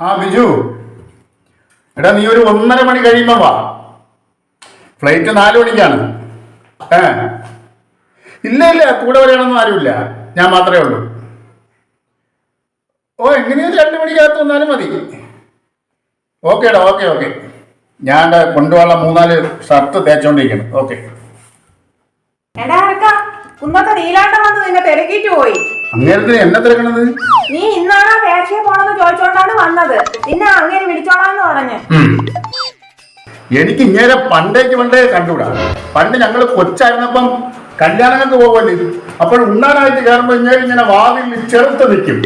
ആ ബിജു. എടാ നീ ഒരു ഒന്നര മണി കഴിയുമ്പോ വാ. ഫ്ലൈറ്റ് നാല് മണിക്കാണ്. ഏ? ഇല്ല ഇല്ല കൂടെ വരണമെന്നും ആരുമില്ല. ഞാൻ മാത്രമേ ഉള്ളൂ. ഓ എങ്ങനെയും രണ്ട് മണിക്കകത്ത് വന്നാലും മതി. ഓക്കേടാ ഓക്കെ ഓക്കെ. ഞാൻ കൊണ്ടുപോകാനുള്ള മൂന്നാൽ ഷർട്ട് തേച്ചോണ്ടിരിക്കണം ഓക്കെ. കുന്നത്തെ നീലാണ്ടം വന്ന് നിന്നെ തിരക്കിട്ട് പോയി. അങ്ങേരത്തിന് എന്നെ തിരക്കണത്? നീ ഇന്നാണോ പേർഷ്യ പോണെന്ന് ചോദിച്ചോണ്ടാണ് വന്നത്. നിന്നെ അങ്ങനെ വിളിച്ചോളാന്ന് പറഞ്ഞു. എനിക്ക് ഇങ്ങനെ പണ്ടേക്ക് പണ്ടേ കണ്ടുകൂടാ. പണ്ട് ഞങ്ങൾ കൊച്ചായിരുന്നപ്പം കല്യാണങ്ങൾക്ക് പോകുമല്ലേ ഇത്? അപ്പോൾ ഉണ്ണാനായിട്ട് കയറുമ്പോൾ ഇങ്ങനെ ഇങ്ങനെ വാതിൽ ചെറുത്ത് നിൽക്കും.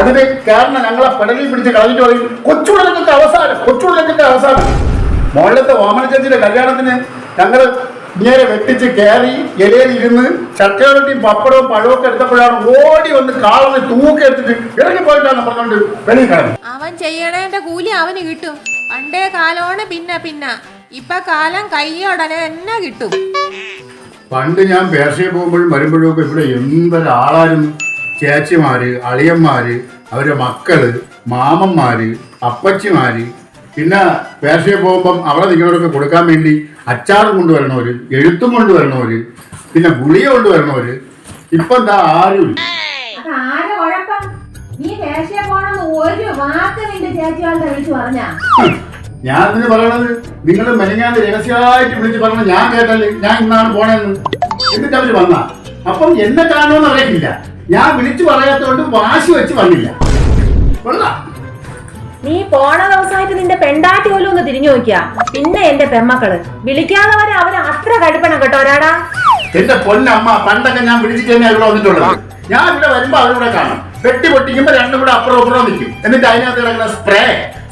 അതിന് കാരണം ഞങ്ങളെ പെടലിൽ പിടിച്ച് കളഞ്ഞിട്ട് പറയും കൊച്ചുള്ളൊക്കെ അവസാനം കൊച്ചുള്ളൊക്കെ അവസാനം. മോളിലത്തെ ഓമന ചേച്ചിയുടെ കല്യാണത്തിന് ഞങ്ങൾ ഇങ്ങനെ വെട്ടിച്ച് കയറി ഇലയിൽ ഇരുന്ന് ചക്കരട്ടിയും പപ്പടവും പഴവും ഒക്കെ എടുത്തപ്പോഴാണ് ഓടി വന്ന് കാളന്ന് തൂക്കി എടുത്തിട്ട് ഇറങ്ങി പോയിട്ടാണ് പറഞ്ഞുകൊണ്ട് വെളിയിൽ കിടന്നു അവൻ ചെയ്യണേന്റെ കൂലി അവന് കിട്ടും. പണ്ടേ കാലോണ് പിന്നെ പിന്നെ. ഇപ്പൊ കാലം കയ്യോടനെ തന്നെ കിട്ടും. പണ്ട് ഞാൻ പേർഷ്യ പോകുമ്പോഴും വരുമ്പോഴും ഒക്കെ ഇവിടെ എന്തൊരാളായിരുന്നു ചേച്ചിമാര് അളിയന്മാര് അവരുടെ മക്കൾ മാമന്മാര് അപ്പച്ചിമാര് പിന്നെ പേർഷ്യ പോകുമ്പം അവിടെ നിങ്ങളൊക്കെ കൊടുക്കാൻ വേണ്ടി അച്ചാർ കൊണ്ടുവരണവര് എഴുത്തും കൊണ്ടുവരണവര് പിന്നെ ഗുളിക കൊണ്ടുവരണവര്. ഇപ്പൊ എന്താ ആരും ഞാൻ ഇതിന് പറയണത് നിങ്ങൾ മെനങ്ങാണ്ട് രഹസ്യമായിട്ട് വിളിച്ച് പറഞ്ഞ ഞാൻ കേട്ടല്ലേ ഞാൻ ഇന്നാണ് പോണെന്ന്. എന്നിട്ട് അവർ വന്ന. അപ്പം എന്നെ കാണുമെന്ന് അറിയത്തില്ല. ഞാൻ വിളിച്ചു പറയാത്തോണ്ട് വാശി വെച്ച് വന്നില്ല. കൊള്ളാം. നീ പോണ ദിവസമായിട്ട് നിന്റെ പെണ്ടാറ്റി പോലും ഒന്ന് തിരിഞ്ഞു നോക്കിയ. പിന്നെ എന്റെ പെമ്മക്കൾ. വിളിക്കാതെ വരെ അവർ അത്ര കടുപ്പണം കേട്ടോ ഒരാടാ. എന്റെ പൊന്നമ്മ പണ്ടൊക്കെ ഞാൻ വിളിച്ചിട്ട് ഞാൻ ഇവിടെ വരുമ്പോ അവരിവിടെ കാണാം. വെട്ടി പൊട്ടിക്കുമ്പോ രണ്ടും കൂടെ അപ്പുറം അപ്പുറം നിൽക്കും. എന്നിട്ട് അതിനകത്ത് കിടക്കുന്ന സ്പ്രേ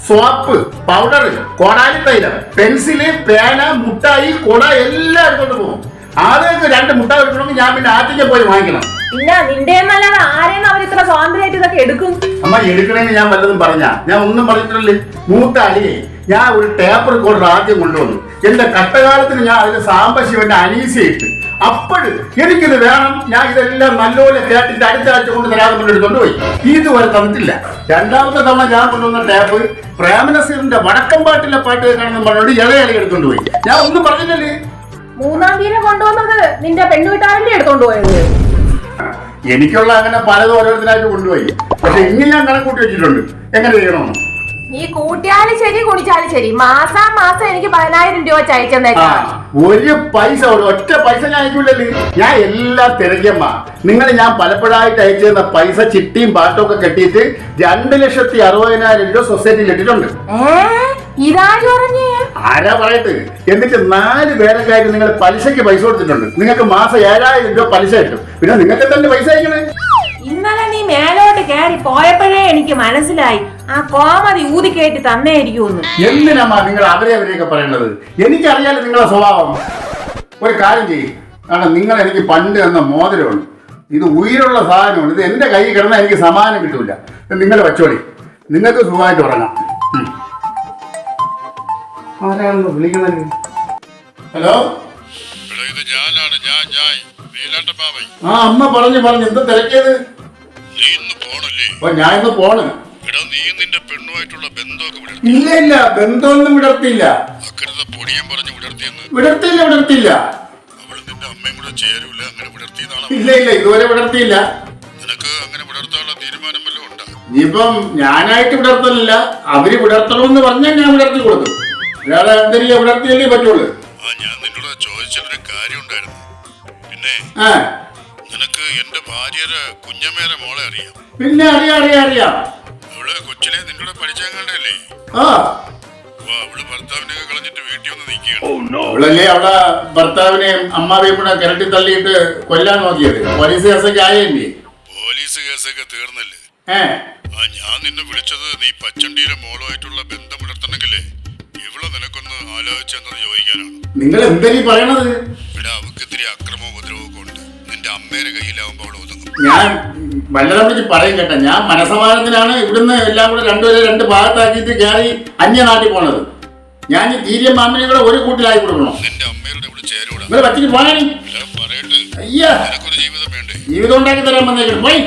സോപ്പ് പൗഡർ കൊടാലി തൈലം പെൻസിൽ പേന മുട്ടായി കൊട എല്ലാം എടുത്തോണ്ട് പോകും. ആദ്യമൊക്കെ രണ്ട് മുട്ടായി എടുക്കണമെങ്കിൽ ഞാൻ പിന്നെ ആറ്റിക്ക് പോയി വാങ്ങിക്കണം. പിന്നെ നിന്റെ അല്ലാതെ ആരെയും അവർ ഇത്ര സ്വാതന്ത്ര്യമായിട്ട് ഇതൊക്കെ എടുക്കും? അമ്മ എടുക്കണേന്ന് ഞാൻ വല്ലതും പറഞ്ഞ? ഞാൻ ഒന്നും പറഞ്ഞിട്ടില്ലേ. മൂത്താലി ഞാൻ ഒരു ടേപ്പ് റെക്കോർഡർ ആദ്യം കൊണ്ടുവന്നു. എന്റെ കട്ടകാലത്തിന് ഞാൻ അതിന് സാമ്പശിവന്റെ അനീസിയിട്ട് അപ്പോഴും എനിക്കിത് വേണം. ഞാൻ ഇതെല്ലാം നല്ലപോലെ കേട്ടിട്ട് അടുത്ത ആഴ്ച കൊണ്ട് തരാതെ കൊണ്ട് എടുത്തോണ്ട് പോയി. ഇതുവരെ തന്നിട്ടില്ല. രണ്ടാമത്തെ തവണ ഞാൻ കൊണ്ടുവന്ന ടാപ്പ് പ്രേമനസീറിന്റെ വടക്കം പാട്ടിലെ പാട്ട് കേൾക്കണമെന്ന് പറഞ്ഞുകൊണ്ട് ഇളയളി എടുത്തോണ്ട് പോയി. ഞാൻ ഒന്നും പറഞ്ഞില്ലല്ലേ മൂന്നാം തീയതി കൊണ്ടുവന്നത് നിന്റെ പെണ്ണുവീട്ടാരല്ലേ എടുത്തോണ്ട് പോയത്. എനിക്കുള്ള അങ്ങനെ പലതും ഓരോരുത്തരായിട്ട് കൊണ്ടുപോയി. പക്ഷെ ഇങ്ങനെ ഞാൻ കണക്കൂട്ടി വെച്ചിട്ടുണ്ട്. എങ്ങനെ ചെയ്യണമെന്ന്? നീ കൂട്ടിയാലും ശരി കുടിച്ചാലും ശരി. മാസം മാസം എനിക്ക് പതിനായിരം രൂപ ചയച്ചെന്നേക്കാം. ഒരു പൈസ ഒറ്റ പൈസ ഞാൻ അയക്കൂലല്ലേ ഞാൻ എല്ലാം തിരക്കമ്മ നിങ്ങൾ ഞാൻ പലപ്പോഴായിട്ട് അയച്ചു തന്ന പൈസ ചിട്ടിയും പാട്ടും ഒക്കെ കെട്ടിയിട്ട് രണ്ട് ലക്ഷത്തി അറുപതിനായിരം രൂപ സൊസൈറ്റിയിൽ ഇട്ടിട്ടുണ്ട്. ആരാ പറയട്ടെ? എന്നിട്ട് നാല് പേരൊക്കെയായിട്ട് നിങ്ങൾ പലിശയ്ക്ക് പൈസ കൊടുത്തിട്ടുണ്ട്. നിങ്ങൾക്ക് മാസം ഏഴായിരം രൂപ പലിശ കിട്ടും. പിന്നെ നിങ്ങൾക്ക് തന്നെ പൈസ അയക്കണേ? ഇന്നലെ നീ മേലോട്ട് കയറി പോയപ്പോഴേ എനിക്ക് മനസ്സിലായി. ആ കോമതി ഊതി കേട്ടി തന്നേയിരിക്കുമെന്ന് എന്തിനാ നിങ്ങൾ അവരെ അവരെയൊക്കെ പറയേണ്ടത് എനിക്കറിയാലോ നിങ്ങളെ സ്വഭാവം. ഒരു കാര്യം ചെയ്യും. കാരണം നിങ്ങൾ എനിക്ക് പണ്ട് തന്ന മോതിരമാണ് ഇത് ഉയരുള്ള സാധനമാണ് ഇത് എന്റെ കയ്യിൽ കിടന്നാൽ എനിക്ക് സമാനം കിട്ടൂല. നിങ്ങളുടെ നിങ്ങൾ വെച്ചോളി. നിങ്ങൾക്ക് സുഖമായിട്ട് ഉറങ്ങാം. ഹലോ? എടാ ഇത് ഞാനാണ് ഞാൻ ഞാൻ. നീലാണ്ട ആ അമ്മ പറഞ്ഞു പറഞ്ഞു. എന്താ തിരക്കിയത്? നീ ഇന്ന് പോണല്ലേ? അപ്പൊ ഞാൻ ഇന്ന് പോണ്. എടാ നീ നിന്റെ പെണ്ണുമായിട്ടുള്ള ബന്ധമൊക്കെ വിടർത്തി. ഇല്ല ഇല്ല. ബന്ധമൊന്നും വിടർത്തില്ല അക്കരുത പൊടിയൻ പറഞ്ഞ് വിടർത്തിയെന്ന്. വിടർത്തില്ല വിടർത്തില്ല അവൾ നിന്റെ അമ്മയും കൂടെ ചേരൂല. അങ്ങനെ വിടർത്തിയതാണ്? ഇല്ല ഇല്ല. ഇതുവരെ വിടർത്തിയില്ല. നിനക്ക് അങ്ങനെ വിടർത്താനുള്ള തീരുമാനം വല്ലതും ഉണ്ടാ. ഇനിയിപ്പം ഞാനായിട്ട് വിടർത്തലില്ല. അവർ വിടർത്തണമെന്ന് പറഞ്ഞാൽ ഞാൻ വിടർത്തി കൊടുക്കും. പറ്റുള്ളൂ. ആ ഞാൻ നിന്നോട് ചോദിച്ചതിനൊരു കാര്യം ഉണ്ടായിരുന്നു പിന്നെ ആ. നിനക്ക് എന്റെ ഭാര്യയുടെ കുഞ്ഞമ്മേരെ മോളെ അറിയാം. പിന്നെ അറിയാം അറിയാം അറിയാം. അവൾ കൊച്ചിലെ നിന്നോട് പഠിച്ചങ്ങണ്ടല്ലേ ആ. അപ്പൊ അവൾ ഭർത്താവിനെയൊക്കെ കളഞ്ഞിട്ട് വീട്ടിൽ വന്ന് നിൽക്കുകയാണ്. അവളല്ലേ അവിടെ ഭർത്താവിനെയും അമ്മാവിയും കൂടെ കിരട്ടി തള്ളിയിട്ട് കൊല്ലാൻ നോക്കിയത്? പോലീസ് കേസൊക്കെ ആയല്ലേ? പോലീസ് കേസൊക്കെ തീർന്നല്ലേ? ഏ. ആ ഞാൻ നിന്നെ വിളിച്ചത് നീ പച്ചണ്ടിയുടെ മോളുമായിട്ടുള്ള ബന്ധം പുലർത്തണമെങ്കിലേ. ആലോചിച്ചെന്നത് ചോദിക്കാനാണ്. നിങ്ങൾ എന്തെങ്കിലും പറയണത്? ഇവിടെ അവക്ക് ഇത്തിരി അക്രമവും ഉപദ്രവവും ഒക്കെ ഉണ്ട്. നിന്റെ അമ്മയുടെ കയ്യിലാവുമ്പോ അവൾ ഒതുങ്ങും. ഞാൻ വല്ലതമ്മയ്ക്ക് പറയും കേട്ടോ. ഞാൻ മനസമാനത്തിനാണ് ഇവിടുന്ന് എല്ലാം കൂടെ രണ്ടുപേരെ രണ്ട് ഭാഗത്താക്കിയിട്ട് കയറി അന്യ നാട്ടിൽ പോണത്. ഞാൻ ഈ തീരിയ മാമനെ കൂടെ ഒരു കൂട്ടിലായി കൊടുക്കണം. നിന്റെ അമ്മയുടെ ഇവിടെ ചേരൂടാ. നിങ്ങൾ പറ്റിക്ക് പോയാണി പറയട്ടെ. അയ്യാ. നിനക്കൊരു ജീവിതം വേണ്ടേ? ജീവിതം ഉണ്ടാക്കി തരാൻ വന്നേക്കണം. പോയി.